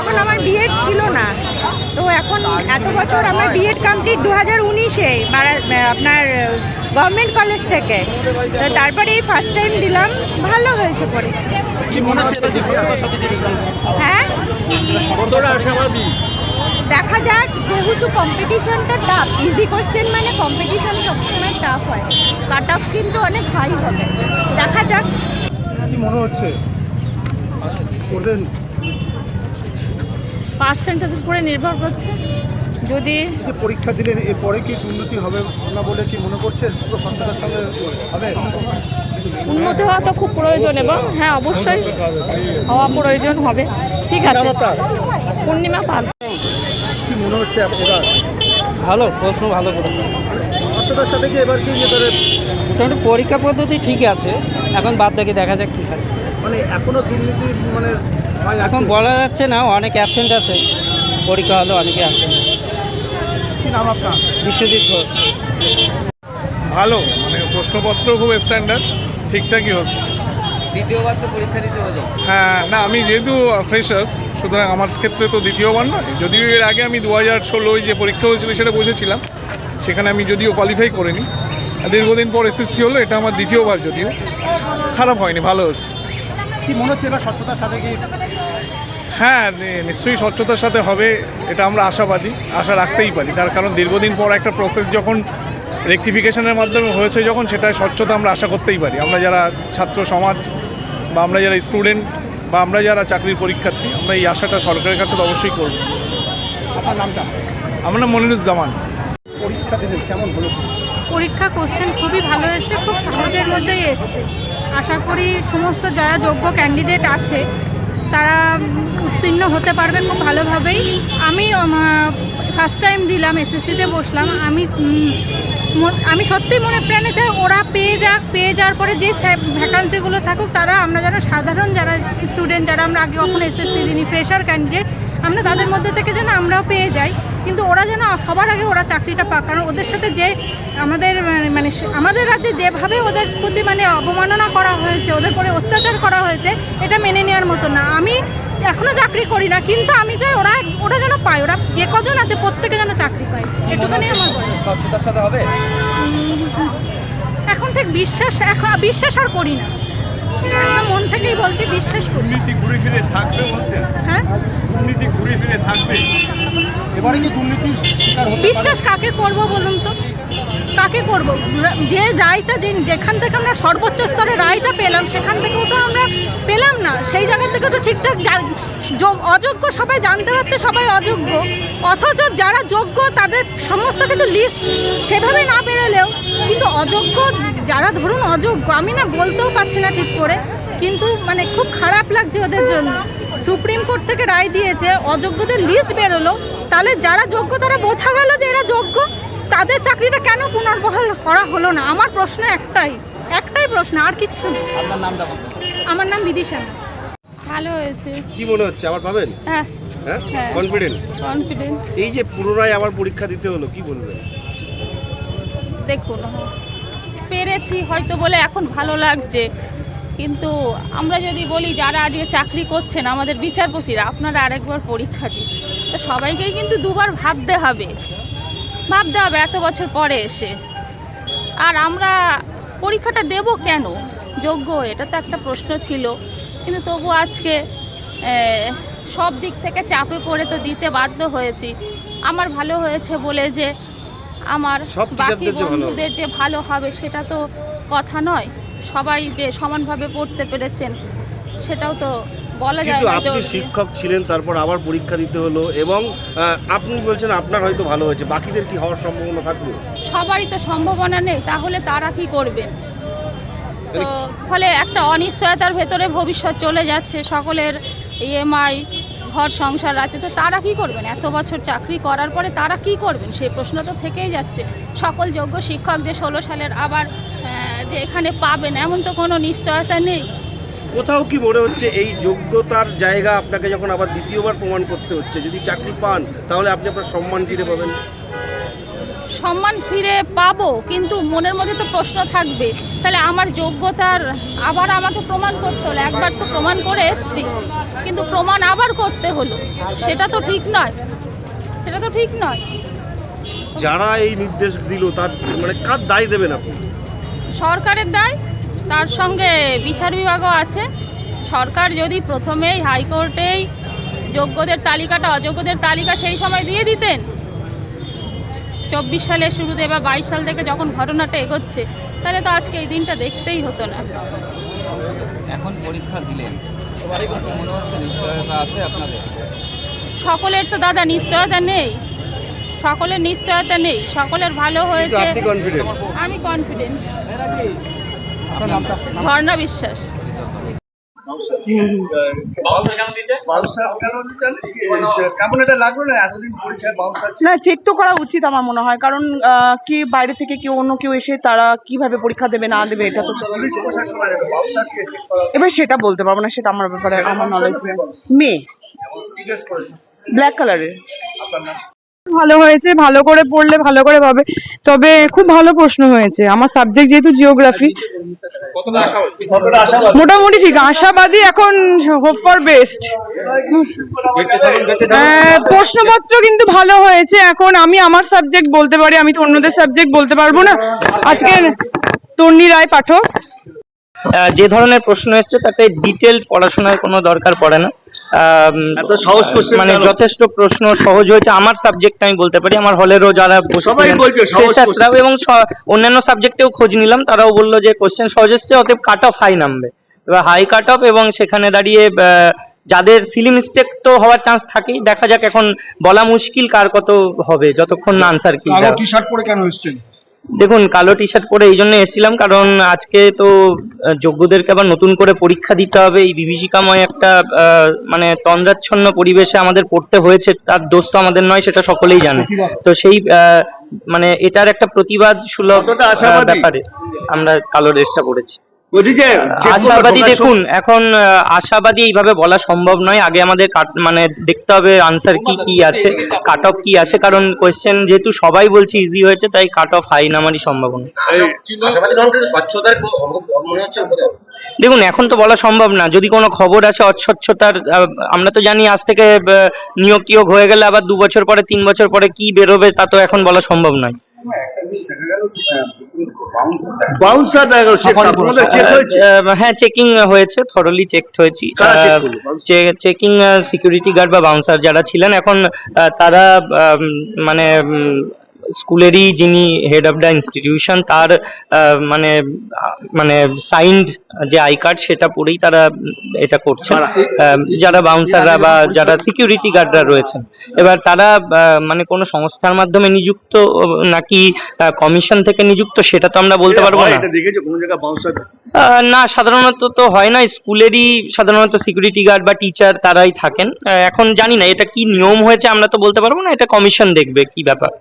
তখন আমার বিএড ছিল না। তো এখন এত বছর আমার বিএড কমপ্লিট দু হাজার উনিশে আপনার গভর্নমেন্ট কলেজ থেকে। তো তারপরে এই ফার্স্ট টাইম দিলাম ভালো হয়েছে পরীক্ষা। রেজাল্ট হ্যাঁ? দেখা যাক যেহেতু কম্পিটিশনটা টাফ ইজি কোশ্চেন মানে কম্পিটিশন সবসময় টাফ হয়। কাট অফ কিন্তু অনেক হাই হবে। দেখা যাক। কি মনে হচ্ছে? করবেন পার্সেন্টেজের উপরে নির্ভর করছে। যদি যে পরীক্ষা দিলেন এরপরে কি উন্নতি হবে না বলে কি মনে করছেন পুরো সঙ্গে হবে? উন্নতি হওয়া তো খুব প্রয়োজন এবং হ্যাঁ অবশ্যই হওয়া প্রয়োজন হবে। ঠিক আছে। পূর্ণিমা পাল কি মনে হচ্ছে এবার? ভালো প্রশ্ন ভালো করে সাথে কি এবার কি মোটামুটি পরীক্ষা পদ্ধতি ঠিক আছে। এখন বাদ বাকি দেখা যাক কী হয়। মানে এখনও দুর্নীতি মানে এখন বলা যাচ্ছে না অনেক অ্যাবসেন্ট আছে। পরীক্ষা হলো অনেকে অ্যাবসেন্ট কি নাম আপনার? বিশ্বজিৎ ঘোষ। ভালো মানে প্রশ্নপত্র খুব স্ট্যান্ডার্ড ঠিকঠাকই হচ্ছে। দ্বিতীয়বার তো পরীক্ষা দিতে হলো হ্যাঁ না আমি যেহেতু ফ্রেশার্স সুতরাং আমার ক্ষেত্রে তো দ্বিতীয়বার নয়। যদিও এর আগে আমি দু হাজার ষোলোয় যে পরীক্ষা হয়েছিল সেটা বসেছিলাম সেখানে আমি যদিও কোয়ালিফাই করিনি। দীর্ঘদিন পর এসএসসি হলো এটা আমার দ্বিতীয়বার যদিও। খারাপ হয়নি ভালো হয়েছে কি মনে হচ্ছে এবার স্বচ্ছতার সাথে কি? হ্যাঁ নিশ্চয়ই স্বচ্ছতার সাথে হবে এটা আমরা আশাবাদী আশা রাখতেই পারি। তার কারণ দীর্ঘদিন পর একটা প্রসেস যখন রেকটিফিকেশনের মাধ্যমে হয়েছে যখন সেটা স্বচ্ছতা আমরা আশা করতেই পারি। আমরা যারা ছাত্র সমাজ বা আমরা যারা স্টুডেন্ট বা আমরা যারা চাকরির পরীক্ষার্থী আমরা এই আশাটা সরকারের কাছে তো অবশ্যই করব। আপনার নামটা? আমার নাম মনিরুজ্জামান। পরীক্ষা দিলেন কেমন হলো? পরীক্ষা কোশ্চেন খুবই ভালো এসেছে খুব সহজের মধ্যেই এসছে। আশা করি সমস্ত যারা যোগ্য ক্যান্ডিডেট আছে, তারা উত্তীর্ণ হতে পারবে খুব ভালোভাবেই। আমি ফার্স্ট টাইম দিলাম এসএসসিতে বসলাম। আমি আমি সত্যিই মনে প্রাণে চাই ওরা পেয়ে যাক, পেয়ে যাওয়ার পরে যে ভ্যাকান্সিগুলো থাকুক, তারা আমরা যেন সাধারণ যারা স্টুডেন্ট যারা আমরা আগে কখনো এসএসসি দিনই ফ্রেশার ক্যান্ডিডেট আমরা তাদের মধ্যে থেকে যেন আমরাও পেয়ে যাই। কিন্তু ওরা যেন সবার আগে ওরা চাকরিটা পাক কারণ ওদের সাথে যে আমাদের মানে- মানে আমাদের রাজ্যে যেভাবে ওদের প্রতি মানে অবমাননা করা হয়েছে ওদের পরে অত্যাচার করা হয়েছে এটা মেনে নেওয়ার মতো না। আমি এখনও চাকরি করি না কিন্তু আমি চাই ওরা ওরা যেন পায় ওরা যে কজন আছে প্রত্যেকে যেন চাকরি পায়। একটুখানি আমার বলা। স্বচ্ছতার সাথে হবে? এখন ঠিক বিশ্বাস এখন বিশ্বাস আর করি না। মন থেকেই বলছি বিশ্বাস করি দুর্নীতি ঘুরে ফিরে থাকবে হ্যাঁ? দুর্নীতি ঘুরে ফিরে থাকবে? এবারে কি পারে? বিশ্বাস কাকে করব বলুন তো? কাকে করব? যে রায়টা যে যেখান থেকে আমরা সর্বোচ্চ স্তরে রায়টা পেলাম সেখান থেকেও তো আমরা পেলাম না। সেই জায়গা থেকে তো ঠিকঠাক অযোগ্য সবাই জানতে পারছে সবাই অযোগ্য। অথচ যারা যোগ্য তাদের সমস্ত কিছু লিস্ট সেভাবে না বেরোলেও কিন্তু অযোগ্য যারা ধরুন অযোগ্য আমি না বলতেও পারছি না ঠিক করে কিন্তু মানে খুব খারাপ লাগছে ওদের জন্য। সুপ্রিম কোর্ট থেকে রায় দিয়েছে অযোগ্যদের লিস্ট বেরোলো তাহলে যারা যোগ্য তারা বোঝা গেল যে এরা যোগ্য তাদের চাকরিটা কেন পুনর্বহাল করা হলো না? আমার প্রশ্ন একটাই একটাই প্রশ্ন আর কিচ্ছু আমার নাম বিদিশা। ভালো হয়েছে। কি মনে হচ্ছে আবার পাবেন? হ্যাঁ। হ্যাঁ? হ্যাঁ। কনফিডেন্ট কনফিডেন্ট এই যে পুনরায় আবার পরীক্ষা দিতে হলো কি বলবেন? দেখুন পেরেছি, হয়তো বলে এখন ভালো লাগছে। কিন্তু আমরা যদি বলি যারা আজকে চাকরি করছেন, আমাদের বিচারপতিরা, আপনারা আরেকবার পরীক্ষা দিন। তো সবাইকেই কিন্তু দুবার ভাবতে হবে। ভাবতে হবে এত বছর পরে এসে। আর আমরা পরীক্ষাটা দেব কেন? যোগ্য, এটা তো একটা প্রশ্ন ছিল। কিন্তু তবু আজকে সব দিক থেকে চাপে পড়ে তো দিতে বাধ্য হয়েছি। আমার ভালো হয়েছে বলে যে আমার বাকি টিচারদের যে ভালো। হবে। বন্ধুদের যে ভালো হবে সেটা তো কথা নয়। সবাই যে সমানভাবে পড়তে পেরেছেন সেটাও তো বলা যায় কিন্তু না আপনি শিক্ষক ছিলেন তারপর আবার পরীক্ষা দিতে হলো এবং আপনি বলছেন আপনার হয়তো ভালো হয়েছে বাকিদের কি হওয়ার সম্ভাবনা থাকবে সবারই তো সম্ভাবনা নেই তাহলে তারা কি করবেন? তো ফলে একটা অনিশ্চয়তার ভেতরে ভবিষ্যৎ চলে যাচ্ছে সকলের ইএমআই ঘর, সংসার আছে, তো তারা কি করবেন? এত বছর চাকরি করার পরে তারা কি করবেন? সেই প্রশ্ন তো থেকেই যাচ্ছে। সকল যোগ্য শিক্ষক যে ষোলো সালের আবার যে এখানে পাবেন, এমন তো কোনো নিশ্চয়তা নেই। কোথাও কি মনে হচ্ছে এই যোগ্যতার জায়গা আপনাকে যখন আবার দ্বিতীয়বার প্রমাণ করতে হচ্ছে, যদি চাকরি পান, তাহলে আপনি আপনার সম্মান ফিরে পাবেন? সম্মান ফিরে পাবো কিন্তু মনের মধ্যে তো প্রশ্ন থাকবে। তাহলে আমার যোগ্যতার আবার আমাকে প্রমাণ করতে হলো একবার তো প্রমাণ করে এসছি। কিন্তু প্রমাণ আবার করতে হলো সেটা তো ঠিক নয়। সেটা তো ঠিক নয়। যারা এই নির্দেশ দিল তার মানে কার দায় দেবেন আপনি? সরকারের দায় তার সঙ্গে বিচার বিভাগও আছে। সরকার যদি প্রথমেই হাইকোর্টেই যোগ্যদের তালিকাটা অযোগ্যদের তালিকা সেই সময় দিয়ে দিতেন চব্বিশ সালের শুরুতে বা বাইশ সাল থেকে যখন ঘটনাটা এগোচ্ছে তাহলে তো আজকে এই দিনটা দেখতেই হতো না। এখন পরীক্ষা দিলেন। মনে হচ্ছে নিশ্চয়তা আছে আপনাদের? সকলের তো দাদা নিশ্চয়তা নেই। সকলের নিশ্চয়তা নেই। সকলের ভালো হয়েছে। আমি কনফিডেন্ট ঝর্ণা বিশ্বাস। না? এতদিন পরীক্ষায় বাউন্সার না চেক তো করা উচিত আমার মনে হয়। কারণ আহ, কি বাইরে থেকে কেউ অন্য কেউ এসে তারা কীভাবে পরীক্ষা দেবে না দেবে এটা তো এবার সেটা বলতে পারব না সেটা আমার ব্যাপারে আমার নলেজ নেই। মেয়ে। ব্ল্যাক কালারের আপনার নাম? ভালো হয়েছে ভালো করে পড়লে ভালো করে পাবে তবে খুব ভালো প্রশ্ন হয়েছে। আমার সাবজেক্ট যেহেতু জিওগ্রাফি মোটামুটি ঠিক। আশাবাদী এখন হোপ ফর বেস্ট প্রশ্নপত্র কিন্তু ভালো হয়েছে। এখন আমি আমার সাবজেক্ট বলতে পারি আমি তো অন্যদের সাবজেক্ট বলতে পারব না। আজকে তন্নি রায় পাঠক। যে ধরনের প্রশ্ন এসছে তাতে ডিটেল পড়াশোনার কোনো দরকার পড়ে না। এত সহজ question মানে যথেষ্ট প্রশ্ন সহজ হয়েছে। আমার সাবজেক্ট আমি বলতে পারি আমার হলেরও যারা সবাই বলছে সহজ এবং অন্যান্য সাবজেক্টেও খোঁজ নিলাম তারাও বলল যে কোশ্চেন সহজ এসছে অতএব কাট অফ হাই নামবে। এবার হাই কাট অফ এবং সেখানে দাঁড়িয়ে আহ, যাদের সিলি মিস্টেক তো হওয়ার চান্স থাকেই দেখা যাক এখন বলা মুশকিল কার কত হবে যতক্ষণ না আনসার কি টি শার্ট পরে কেন এসছেন? দেখুন কালো টি শার্ট পরে এই জন্য এসেছিলাম কারণ আজকে তো যোগ্যদেরকে আবার নতুন করে পরীক্ষা দিতে হবে। এই বিভীষিকাময় একটা আহ, মানে তন্দ্রাচ্ছন্ন পরিবেশে আমাদের পড়তে হয়েছে তার দোষ তো আমাদের নয় সেটা সকলেই জানে। তো সেই আহ, মানে এটার একটা প্রতিবাদ সুলভ ব্যাপারে আমরা কালো ড্রেসটা পড়েছি বলছি যে আশাবাদী দেখুন এখন আশাবাদী এইভাবে বলা সম্ভব নয়। আগে আমাদের কাট- মানে দেখতে হবে আনসার কি কি আছে কাট অফ কি আছে কারণ কোয়েশ্চেন যেহেতু সবাই বলছে ইজি হয়েছে তাই কাট অফ হাই নামারই সম্ভাবনা। দেখুন এখন তো বলা সম্ভব না। যদি কোনো খবর আসে অস্বচ্ছতার আমরা তো জানি আজ থেকে নিয়োগ টিয়োগ হয়ে গেলে আবার দু বছর পরে তিন বছর পরে কি বেরোবে তা তো এখন বলা সম্ভব নয়। বাউন্সার চেক আপনাদের চেক হয়েছে? হ্যাঁ চেকিং হয়েছে থরলি চেকড হয়েছি। চেকিং সিকিউরিটি গার্ড বা বাউন্সার যারা ছিলেন এখন আহ, তারা মানে উম, স্কুলেরই যিনি হেড অফ দ্য ইনস্টিটিউশন তার মানে মানে সাইন্ড যে আই কার্ড সেটা পরেই তারা এটা করছে যারা বাউন্সাররা বা যারা সিকিউরিটি গার্ডরা রয়েছেন। এবার তারা মানে কোনো সংস্থার মাধ্যমে নিযুক্ত নাকি কমিশন থেকে নিযুক্ত সেটা তো আমরা বলতে পারব না। না সাধারণত তো হয় না। স্কুলেরই সাধারণত সিকিউরিটি গার্ড বা টিচার তারাই থাকেন। এখন জানি না এটা কি নিয়ম হয়েছে আমরা তো বলতে পারব না। এটা কমিশন দেখবে কি ব্যাপার।